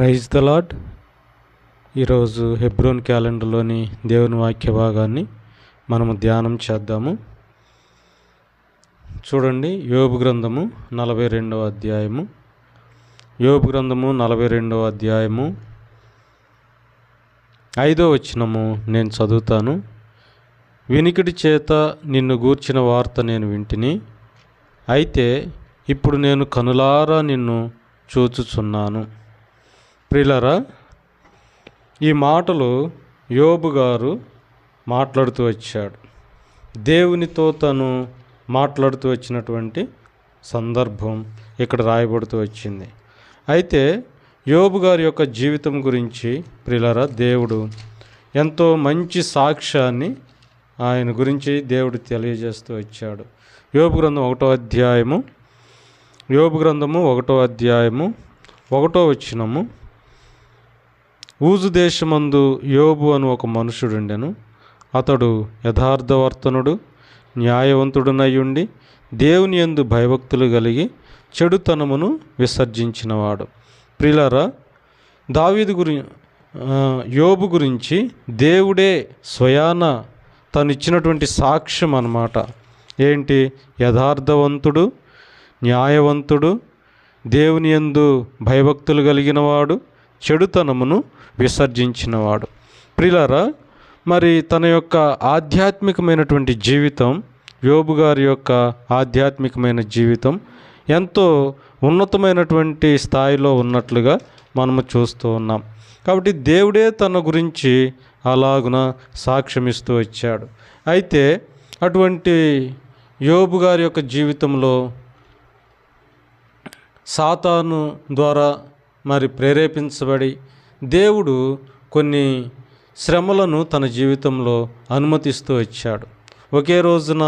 Praise the lord ఈరోజు హెబ్రోన్ క్యాలెండర్లోని దేవుని వాక్య భాగాన్ని మనము ధ్యానం చేద్దాము. చూడండి యోబు గ్రంథము నలభై రెండవ అధ్యాయము. యోబు గ్రంథము నలభై రెండవ అధ్యాయము. ఐదో వచనము నేను చదువుతాను. వినికిడి చేత నిన్ను గూర్చిన వార్త నేను వింటిని. అయితే ఇప్పుడు నేను కనులారా నిన్ను చూచుచున్నాను. ప్రిలరా ఈ మాటలు యోబు గారు మాట్లాడుతూ వచ్చాడు. దేవునితో తను మాట్లాడుతూ వచ్చినటువంటి సందర్భం ఇక్కడ రాయబడుతూ వచ్చింది. అయితే యోబు గారి యొక్క జీవితం గురించి ప్రిలరా దేవుడు ఎంతో మంచి సాక్ష్యాన్ని ఆయన గురించి దేవుడు తెలియజేస్తూ వచ్చాడు. యోబు గ్రంథం ఒకటో అధ్యాయము యోబు గ్రంథము ఒకటో అధ్యాయము ఒకటో వచ్చినము ఊజు దేశమందు యోబు అను ఒక మనుషుడుండెను. అతడు యథార్థవర్తనుడు న్యాయవంతుడునయ్యుండి దేవుని యందు భయభక్తులు కలిగి చెడుతనమును విసర్జించినవాడు. ప్రిలరా దావీదు గురి యోబు గురించి దేవుడే స్వయాన తను ఇచ్చినటువంటి సాక్ష్యం అన్నమాట ఏంటి? యథార్థవంతుడు న్యాయవంతుడు దేవుని యందు భయభక్తులు కలిగినవాడు చెడుతనమును విసర్జించినవాడు. ప్రిలరా మరి తన యొక్క ఆధ్యాత్మికమైనటువంటి జీవితం యోబు గారి యొక్క ఆధ్యాత్మికమైన జీవితం ఎంతో ఉన్నతమైనటువంటి స్థాయిలో ఉన్నట్లుగా మనము చూస్తూ ఉన్నాం. కాబట్టి దేవుడే తన గురించి అలాగున సాక్ష్యమిస్తూ వచ్చాడు. అయితే అటువంటి యోబు గారి యొక్క జీవితంలో సాతాను ద్వారా మరి ప్రేరేపించబడి దేవుడు కొన్ని శ్రమలను తన జీవితంలో అనుమతిస్తూ వచ్చాడు. ఒకే రోజున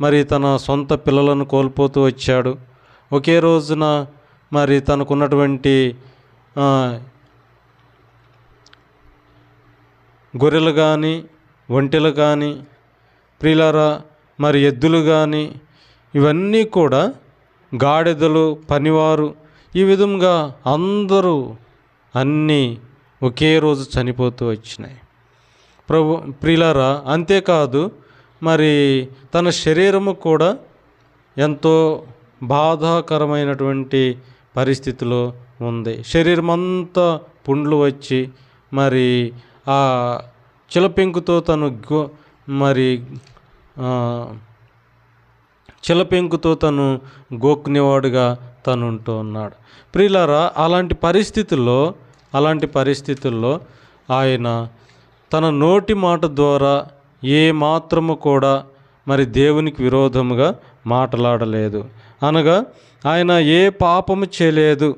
మరి తన సొంత పిల్లలను కోల్పోతూ వచ్చాడు. ఒకే రోజున మరి తనకున్నటువంటి గొర్రెలు కానీ ఒంటెలు కానీ ప్రిలరా మరి ఎద్దులు కానీ ఇవన్నీ కూడా గాడిదలు పనివారు ఈ విధంగా అందరూ అన్నీ ఒకే రోజు చనిపోతూ వచ్చినాయి. ప్రభు ప్రిలారా అంతేకాదు మరి తన శరీరము కూడా ఎంతో బాధాకరమైనటువంటి పరిస్థితిలో ఉంది. శరీరం అంతా పుండ్లు వచ్చి మరి ఆ చిలపెంకుతో తను గో మరి చిలపెంకుతో తను గోక్కునేవాడుగా తనుంటూ ఉన్నాడు. ప్రియులారా అలాంటి పరిస్థితుల్లో అలాంటి పరిస్థితుల్లో ఆయన తన నోటి మాట ద్వారా ఏ మాత్రము కూడా మరి దేవునికి విరోధముగా మాట్లాడలేదు. అనగా ఆయన ఏ పాపము చేయలేదు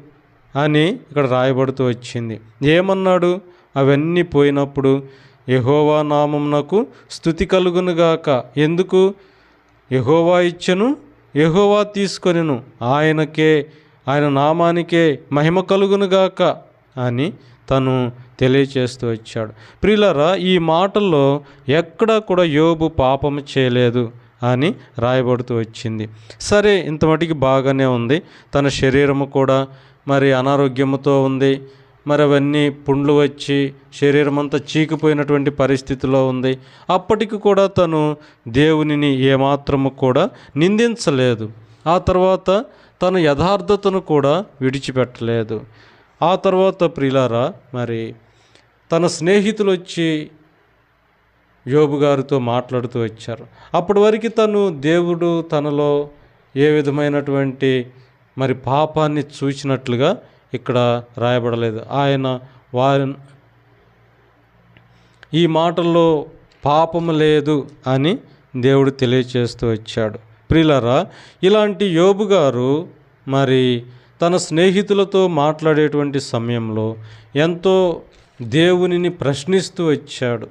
అని ఇక్కడ రాయబడుతూ వచ్చింది. ఏమన్నాడు? అవన్నీ పోయినప్పుడు యహోవా నామమునకు స్థుతి కలుగునుగాక. ఎందుకు? యహోవా ఇచ్చెను యహోవా తీసుకొనిను. ఆయనకే ఆయన నామానికే మహిమ కలుగునుగాక అని తను తెలియచేస్తూ వచ్చాడు. ప్రియులరా ఈ మాటల్లో ఎక్కడా కూడా యోబు పాపము చేయలేదు అని రాయబడుతూ వచ్చింది. సరే ఇంతమటికి బాగానే ఉంది. తన శరీరము కూడా మరి అనారోగ్యముతో ఉంది. మరి అవన్నీ పుండ్లు వచ్చి శరీరం అంతా చీకిపోయినటువంటి పరిస్థితిలో ఉంది. అప్పటికి కూడా తను దేవునిని ఏమాత్రము కూడా నిందించలేదు. ఆ తర్వాత తన యథార్థతను కూడా విడిచిపెట్టలేదు. ఆ తర్వాత ప్రిలారా మరి తన స్నేహితులు వచ్చి యోబు గారితో మాట్లాడుతూ వచ్చారు. అప్పటి వరకు తను దేవుడు తనలో ఏ విధమైనటువంటి మరి పాపాన్ని చూసినట్లుగా ఇక్కడ రాయబడలేదు. ఆయన వారి ఈ మాటల్లో పాపము లేదు అని దేవుడు తెలియచేస్తూ వచ్చాడు. ప్రిలరా ఇలాంటి యోబు గారు మరి తన స్నేహితులతో మాట్లాడేటువంటి సమయంలో ఎంతో దేవునిని ప్రశ్నిస్తూ వచ్చాడు.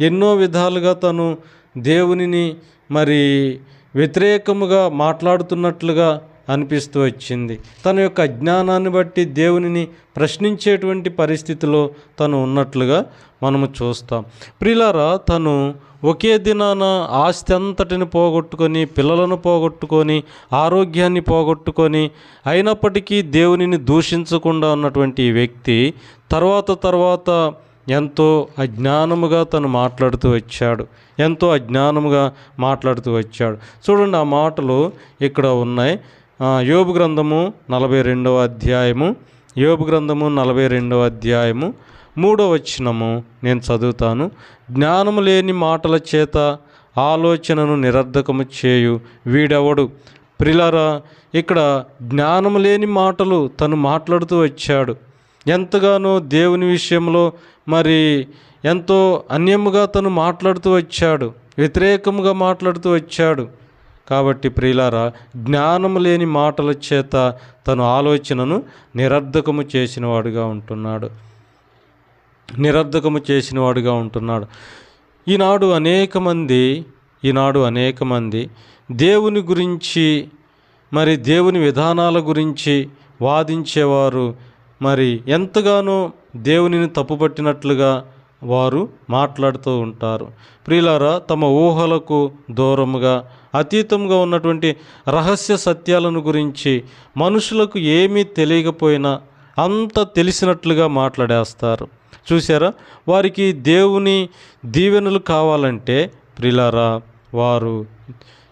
ఎన్నో విధాలుగా తను దేవునిని మరి వ్యతిరేకముగా మాట్లాడుతున్నట్లుగా అనిపిస్తూ వచ్చింది. తన యొక్క జ్ఞానాన్ని బట్టి దేవునిని ప్రశ్నించేటువంటి పరిస్థితిలో తను ఉన్నట్లుగా మనము చూస్తాం. ప్రిలారా తను ఒకే దినాన ఆస్తి అంతటిని పోగొట్టుకొని పిల్లలను పోగొట్టుకొని ఆరోగ్యాన్ని పోగొట్టుకొని అయినప్పటికీ దేవునిని దూషించకుండా ఉన్నటువంటి వ్యక్తి తర్వాత తర్వాత ఎంతో అజ్ఞానముగా తను మాట్లాడుతూ వచ్చాడు. ఎంతో అజ్ఞానముగా మాట్లాడుతూ వచ్చాడు. చూడండి ఆ మాటలు ఇక్కడ ఉన్నాయి. యోబు గ్రంథము నలభై రెండవ అధ్యాయము. యోబు గ్రంథము నలభై రెండవ అధ్యాయము. మూడో వచనము నేను చదువుతాను. జ్ఞానము లేని మాటల చేత ఆలోచనను నిరర్ధకము చేయు వీడెవడు? ప్రిలరా ఇక్కడ జ్ఞానము లేని మాటలు తను మాట్లాడుతూ వచ్చాడు. ఎంతగానో దేవుని విషయంలో మరి ఎంతో అన్యముగా తను మాట్లాడుతూ వచ్చాడు. వ్యతిరేకముగా మాట్లాడుతూ వచ్చాడు. కాబట్టి ప్రియులారా జ్ఞానము లేని మాటల చేత తను ఆలోచనను నిరర్ధకము చేసినవాడుగా ఉంటున్నాడు. నిరర్ధకము చేసినవాడుగా ఉంటున్నాడు. ఈనాడు అనేక మంది ఈనాడు అనేక మంది దేవుని గురించి మరి దేవుని విధానాల గురించి వాదించేవారు మరి ఎంతగానో దేవునిని తప్పుపట్టినట్లుగా వారు మాట్లాడుతూ ఉంటారు. ప్రియులారా తమ ఊహలకు దూరముగా అతీతంగా ఉన్నటువంటి రహస్య సత్యాలను గురించి మనుషులకు ఏమీ తెలియకపోయినా అంత తెలిసినట్లుగా మాట్లాడేస్తారు. చూసారా వారికి దేవుని దీవెనలు కావాలంటే ప్రిలారా వారు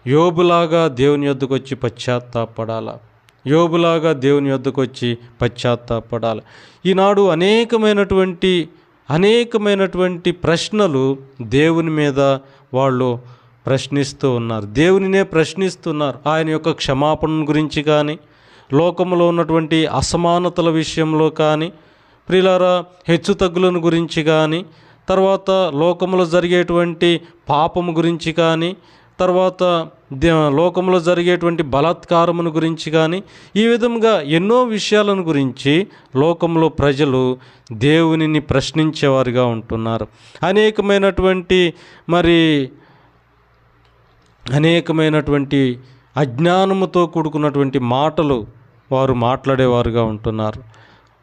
యోబులాగా దేవుని యొద్దకు వచ్చి పశ్చాత్తాపడాల. యోబులాగా దేవుని యొద్దకు వచ్చి పశ్చాత్తాపడాలి. ఈనాడు అనేకమైనటువంటి అనేకమైనటువంటి ప్రశ్నలు దేవుని మీద వాళ్ళు ప్రశ్నిస్తూ ఉన్నారు. దేవునినే ప్రశ్నిస్తున్నారు. ఆయన యొక్క క్షమాపణ గురించి కానీ లోకంలో ఉన్నటువంటి అసమానతల విషయంలో కానీ ప్రియులారా హెచ్చుతగ్గులను గురించి కానీ తర్వాత లోకంలో జరిగేటువంటి పాపము గురించి కానీ తర్వాత దే- లోకంలో జరిగేటువంటి బలాత్కారమును గురించి కానీ ఈ విధంగా ఎన్నో విషయాలను గురించి లోకంలో ప్రజలు దేవునిని ప్రశ్నించేవారుగా ఉంటున్నారు. అనేకమైనటువంటి మరి అనేకమైనటువంటి అజ్ఞానముతో కూడుకున్నటువంటి మాటలు వారు మాట్లాడేవారుగా ఉంటున్నారు.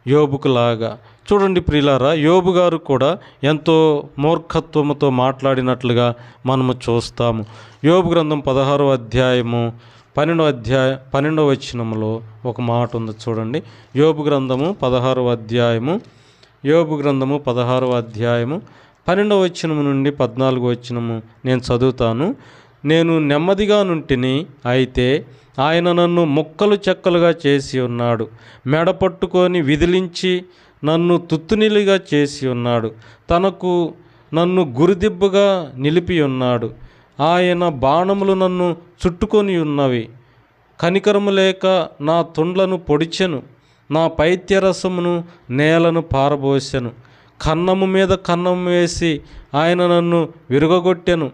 యోబుకులాగా చూడండి ప్రియులారా యోబు గారు కూడా ఎంతో మూర్ఖత్వముతో మాట్లాడినట్లుగా మనము చూస్తాము. యోబు గ్రంథం పదహారో అధ్యాయము పన్నెండో అధ్యాయ పన్నెండవ వచనంలో ఒక మాట ఉంది చూడండి. యోబు గ్రంథము పదహారవ అధ్యాయము యోబు గ్రంథము పదహారవ అధ్యాయము పన్నెండవ వచనము నుండి పద్నాలుగు వచనము నేను చదువుతాను. నేను నెమ్మదిగా నుంటిని అయితే ఆయన నన్ను ముక్కలు చెక్కలుగా చేసి ఉన్నాడు. మెడ పట్టుకొని విదిలించి నన్ను తుత్తునిలిగా చేసి ఉన్నాడు. తనకు నన్ను గురిదిబ్బగా నిలిపి ఉన్నాడు. ఆయన బాణములు నన్ను చుట్టుకొని ఉన్నవి. కనికరము లేక నా తుండ్లను పొడిచెను. నా పైత్యరసమును నేలను పారబోసెను. కన్నము మీద కన్నము వేసి ఆయన నన్ను విరగగొట్టెను.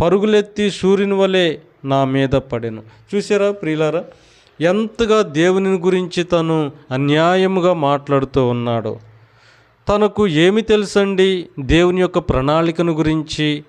పరుగులెత్తి సూర్యుని వలె నా మీద పడెను. చూసారా ప్రియులారా? ఎంతగా దేవుని గురించి తను అన్యాయముగా మాట్లాడుతూ ఉన్నాడో. తనకు ఏమి తెలుసండి? దేవుని యొక్క ప్రణాళికను గురించి.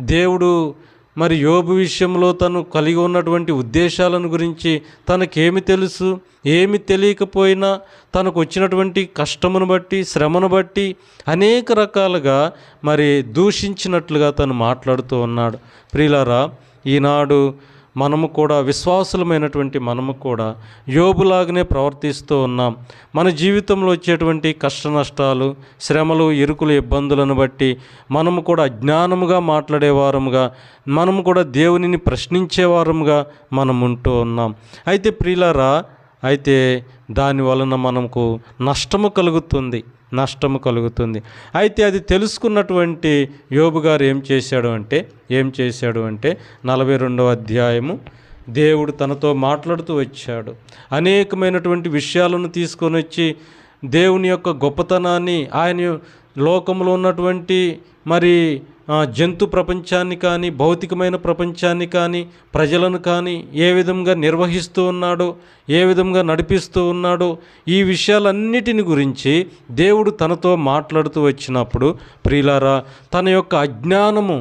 దేవుడు మరి యోబు విషయంలో తను కలిగి ఉన్నటువంటి ఉద్దేశాలను గురించి తనకేమి తెలుసు? ఏమి తెలియకపోయినా తనకు వచ్చినటువంటి కష్టమును బట్టి శ్రమను బట్టి అనేక రకాలుగా మరి దూషించినట్లుగా తను మాట్లాడుతూ ఉన్నాడు. ప్రియులారా ఈనాడు మనము కూడా విశ్వాసులమైనటువంటి మనము కూడా యోబులాగానే ప్రవర్తిస్తూ ఉన్నాం. మన జీవితంలో వచ్చేటువంటి కష్ట నష్టాలు శ్రమలు ఇరుకులు ఇబ్బందులను బట్టి మనము కూడా అజ్ఞానముగా మాట్లాడేవారముగా మనము కూడా దేవునిని ప్రశ్నించేవారముగా మనం ఉంటూ ఉన్నాం. అయితే ప్రియులారా అయితే దాని వలన మనకు నష్టము కలుగుతుంది. నష్టము కలుగుతుంది. అయితే అది తెలుసుకున్నటువంటి యోబు గారు ఏం చేశాడు అంటే ఏం చేశాడు అంటే నలభై రెండవ అధ్యాయము దేవుడు తనతో మాట్లాడుతూ వచ్చాడు. అనేకమైనటువంటి విషయాలను తీసుకొని వచ్చి దేవుని యొక్క గొప్పతనాన్ని ఆయన లోకంలో ఉన్నటువంటి మరి జంతు ప్రపంచాన్ని కానీ భౌతికమైన ప్రపంచాన్ని కానీ ప్రజలను కానీ ఏ విధంగా నిర్వహిస్తూ ఉన్నాడో ఏ విధంగా నడిపిస్తూ ఉన్నాడో ఈ విషయాలన్నిటిని గురించి దేవుడు తనతో మాట్లాడుతూ వచ్చినప్పుడు ప్రియులారా తన యొక్క అజ్ఞానము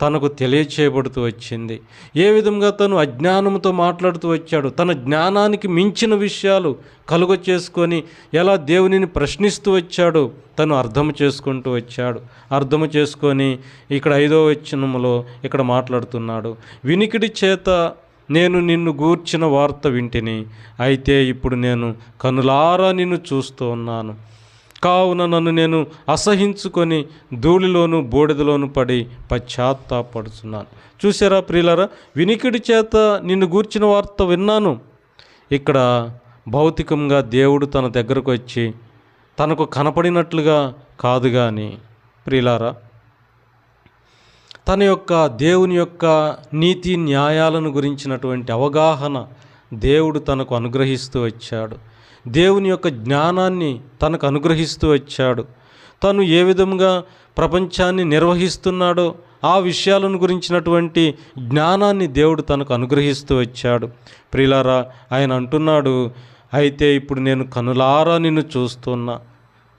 తనకు తెలియచేయబడుతూ వచ్చింది. ఏ విధంగా తను అజ్ఞానంతో మాట్లాడుతూ వచ్చాడు? తన జ్ఞానానికి మించిన విషయాలు కలుగ చేసుకొని ఎలా దేవునిని ప్రశ్నిస్తూ వచ్చాడు? తను అర్థం చేసుకుంటూ వచ్చాడు. అర్థము చేసుకొని ఇక్కడ ఐదో వచ్చినములో ఇక్కడ మాట్లాడుతున్నాడు. వినికిడి చేత నేను నిన్ను గూర్చిన వార్త వింటిని అయితే ఇప్పుడు నేను కనులారా నిన్ను చూస్తూ ఉన్నాను. కావున నన్ను నేను అసహించుకొని ధూళిలోను బూడిదలోను పడి పశ్చాత్తాపడుతున్నాను చూసారా ప్రియులరా? వినికిడి చేత నిన్ను గూర్చిన వార్త విన్నాను. ఇక్కడ భౌతికంగా దేవుడు తన దగ్గరకు వచ్చి తనకు కనపడినట్లుగా కాదు కానీ ప్రియులారా తన యొక్క దేవుని యొక్క నీతి న్యాయాలను గురించినటువంటి అవగాహన దేవుడు తనకు అనుగ్రహిస్తూ వచ్చాడు. దేవుని యొక్క జ్ఞానాన్ని తనకు అనుగ్రహిస్తూ వచ్చాడు. తను ఏ విధంగా ప్రపంచాన్ని నిర్వహిస్తున్నాడో ఆ విషయాలను గురించినటువంటి జ్ఞానాన్ని దేవుడు తనకు అనుగ్రహిస్తూ వచ్చాడు. ప్రిలారా ఆయన అంటున్నాడు అయితే ఇప్పుడు నేను కనులారా నిన్ను చూస్తున్నా.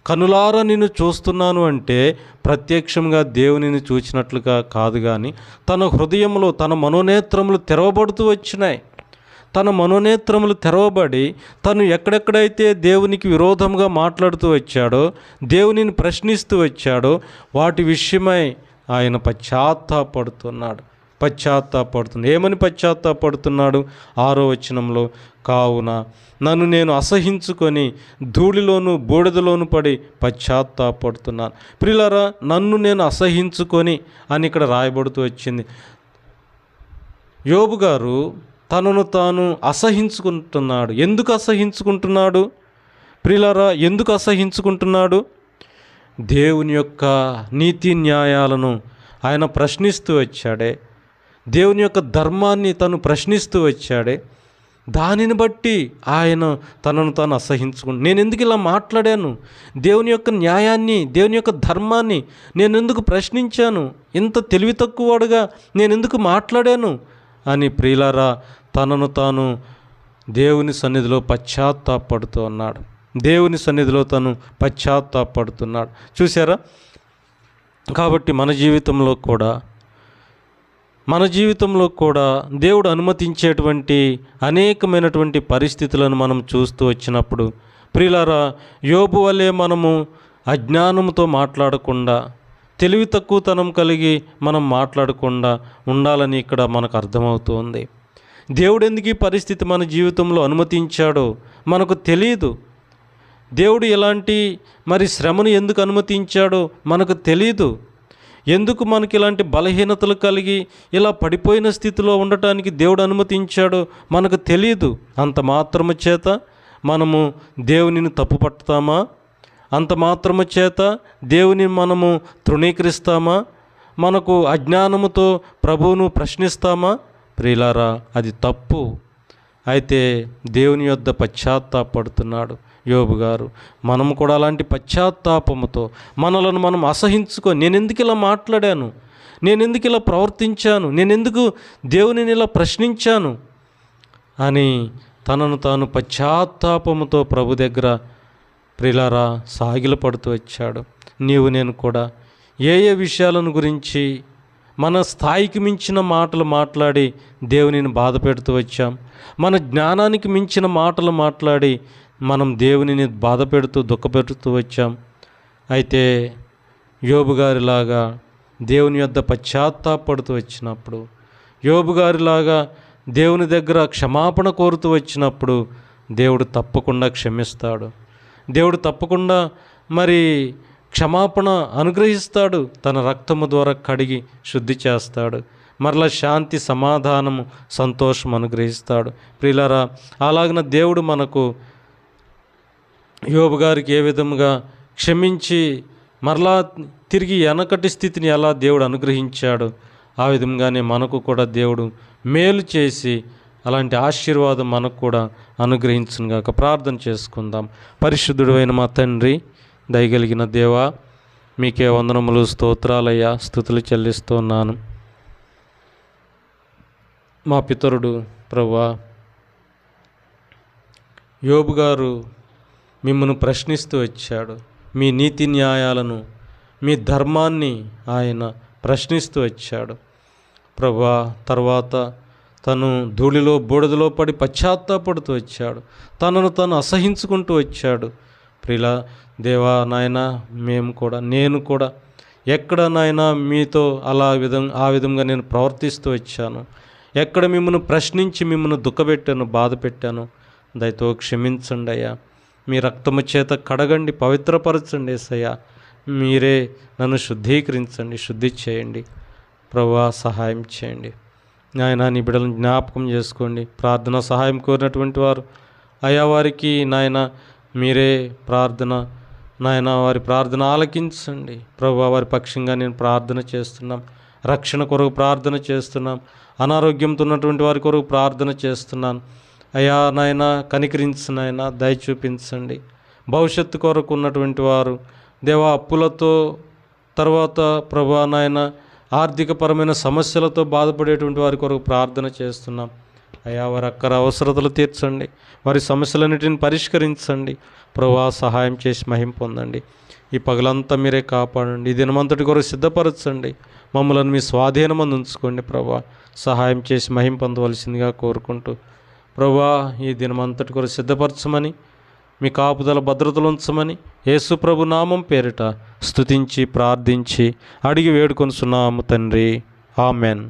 కనులారా నిన్ను చూస్తున్నాను అంటే ప్రత్యక్షంగా దేవునిని చూచినట్లుగా కాదు కానీ తన హృదయంలో తన మనోనేత్రములు తెరవబడుతూ వచ్చినాయి. తన మనోనేత్రములు తెరవబడి తను ఎక్కడెక్కడైతే దేవునికి విరోధంగా మాట్లాడుతూ వచ్చాడో దేవునిని ప్రశ్నిస్తూ వచ్చాడో వాటి విషయమై ఆయన పశ్చాత్తాపడుతున్నాడు. పశ్చాత్తాపడుతుంది ఏమని పశ్చాత్తాపడుతున్నాడు? ఆరో వచనంలో కావున నన్ను నేను అసహించుకొని ధూళిలోను బూడిదలోను పడి పశ్చాత్తాపడుతున్నాను. ప్రిలరా నన్ను నేను అసహించుకొని అని ఇక్కడ రాయబడుతూ వచ్చింది. యోబు గారు తనను తాను అసహించుకుంటున్నాడు. ఎందుకు అసహించుకుంటున్నాడు? ప్రిలరా ఎందుకు అసహించుకుంటున్నాడు? దేవుని యొక్క నీతి న్యాయాలను ఆయన ప్రశ్నిస్తూ వచ్చాడే. దేవుని యొక్క ధర్మాన్ని తను ప్రశ్నిస్తూ వచ్చాడే. దానిని బట్టి ఆయన తనను తాను అసహించుకుంటు నేను ఎందుకు ఇలా మాట్లాడాను? దేవుని యొక్క న్యాయాన్ని దేవుని యొక్క ధర్మాన్ని నేను ఎందుకు ప్రశ్నించాను? ఇంత తెలివి తక్కువడుగా నేను ఎందుకు మాట్లాడాను? అని ప్రియులారా తనను తాను దేవుని సన్నిధిలో పశ్చాత్తాపడుతూ ఉన్నాడు. దేవుని సన్నిధిలో తను పశ్చాత్తాపడుతున్నాడు. చూసారా కాబట్టి మన జీవితంలో కూడా మన జీవితంలో కూడా దేవుడు అనుమతించేటువంటి అనేకమైనటువంటి పరిస్థితులను మనం చూస్తూ వచ్చినప్పుడు ప్రియులారా యోబు వలె మనము అజ్ఞానంతో మాట్లాడకుండా తెలివి తక్కువతనం కలిగి మనం మాట్లాడకుండా ఉండాలని ఇక్కడ మనకు అర్థమవుతుంది దేవుడు ఎందుకు ఈ పరిస్థితి మన జీవితంలో అనుమతించాడో మనకు తెలియదు. దేవుడు ఇలాంటి మరి శ్రమను ఎందుకు అనుమతించాడో మనకు తెలియదు. ఎందుకు మనకి ఇలాంటి బలహీనతలు కలిగి ఇలా పడిపోయిన స్థితిలో ఉండటానికి దేవుడు అనుమతించాడో మనకు తెలియదు. అంత మాత్రము చేత మనము దేవునిని తప్పు పట్టుతామా అంత మాత్రము చేత దేవుని మనము తృణీకరిస్తామా? మనకు అజ్ఞానముతో ప్రభువును ప్రశ్నిస్తామా? ప్రియులారా అది తప్పు. అయితే దేవుని యొద్ద పశ్చాత్తాపడుతున్నాడు యోబు గారు. మనం కూడా అలాంటి పశ్చాత్తాపముతో మనలను మనం అసహించుకొని నేను ఎందుకు ఇలా మాట్లాడాను? నేను ఎందుకు ఇలా ప్రవర్తించాను? నేను ఎందుకు దేవునిని ఇలా ప్రశ్నించాను? అని తనను తాను పశ్చాత్తాపముతో ప్రభు దగ్గర ప్రిలారా సాగిలపడుతూ వచ్చాడు. నీవు నేను కూడా ఏ ఏ విషయాలను గురించి మన స్థాయికి మించిన మాటలు మాట్లాడి దేవునిని బాధ పెడుతూ వచ్చాం. మన జ్ఞానానికి మించిన మాటలు మాట్లాడి మనం దేవునిని బాధ పెడుతూ దుఃఖపెడుతూ వచ్చాం. అయితే యోబు గారిలాగా దేవుని యొద్ద పశ్చాత్తాపడుతూ వచ్చినప్పుడు యోబు గారిలాగా దేవుని దగ్గర క్షమాపణ కోరుతూ వచ్చినప్పుడు దేవుడు తప్పకుండా క్షమిస్తాడు. దేవుడు తప్పకుండా మరి క్షమాపణ అనుగ్రహిస్తాడు. తన రక్తము ద్వారా కడిగి శుద్ధి చేస్తాడు. మరలా శాంతి సమాధానము సంతోషం అనుగ్రహిస్తాడు. ప్రిలరా అలాగిన దేవుడు మనకు యోబు గారికి ఏ విధముగా క్షమించి మరలా తిరిగి వెనకటి స్థితిని ఎలా దేవుడు అనుగ్రహించాడు ఆ విధంగానే మనకు కూడా దేవుడు మేలు చేసి అలాంటి ఆశీర్వాదం మనకు కూడా అనుగ్రహించుగాక ప్రార్థన చేసుకుందాం. పరిశుద్ధుడు అయిన మా తండ్రి దయగలిగిన దేవా మీకే వందనములు స్తోత్రాలయ్యా స్థుతులు చెల్లిస్తున్నాను. మా పితరుడు ప్రభా యోబు గారు మిమ్మను ప్రశ్నిస్తూ వచ్చాడు. మీ నీతి న్యాయాలను మీ ధర్మాన్ని ఆయన ప్రశ్నిస్తూ వచ్చాడు. ప్రభా తర్వాత తను ధూళిలో బూడిదలో పడి పశ్చాత్తాపడుతూ వచ్చాడు. తనను తను అసహించుకుంటూ వచ్చాడు. ప్రిలా దేవా నాయన మేము కూడా నేను కూడా ఎక్కడ నాయన మీతో అలా విధం ఆ విధంగా నేను ప్రవర్తిస్తూ వచ్చాను. ఎక్కడ మిమ్మల్ని ప్రశ్నించి మిమ్మల్ని దుఃఖపెట్టాను బాధ పెట్టాను దయతో క్షమించండి అయ్యా. మీ రక్తము చేత కడగండి పవిత్రపరచండి ఏసయ్యా. మీరే నన్ను శుద్ధీకరించండి శుద్ధి చేయండి ప్రభా సహాయం చేయండి. నాయన నీ బిడ్డలను జ్ఞాపకం చేసుకోండి ప్రార్థన సహాయం కోరినటువంటి వారు. అయా వారికి నాయన మీరే ప్రార్థన నాయన వారి ప్రార్థన ఆలకించండి. ప్రభు వారి పక్షంగా నేను ప్రార్థన చేస్తున్నాం. రక్షణ కొరకు ప్రార్థన చేస్తున్నాం. అనారోగ్యంతో ఉన్నటువంటి వారి కొరకు ప్రార్థన చేస్తున్నాను అయా నాయన కనికరించు నాయన దయ చూపించండి. భవిష్యత్తు కొరకు ఉన్నటువంటి వారు దేవా అప్పులతో తర్వాత ప్రభా నాయన ఆర్థికపరమైన సమస్యలతో బాధపడేటువంటి వారి కొరకు ప్రార్థన చేస్తున్నాం. అయా వారి అక్కర అవసరతలు తీర్చండి. వారి సమస్యలన్నిటిని పరిష్కరించండి. ప్రభా సహాయం చేసి మహిం పొందండి. ఈ పగలంతా మీరే కాపాడండి. ఈ దినమంతటి కొరకు సిద్ధపరచండి. మమ్మల్ని మీ స్వాధీనమందు ఉంచుకోండి ప్రభా సహాయం చేసి మహిం పొందవలసిందిగా కోరుకుంటూ ప్రభా ఈ దినమంతటి కొరకు సిద్ధపరచమని మీ కాపుదల భద్రతలు ఉంచమని యేసుప్రభు నామం పేరిట స్తుతించి ప్రార్థించి అడిగి వేడుకొనుచున్నాము తండ్రి. ఆమెన్.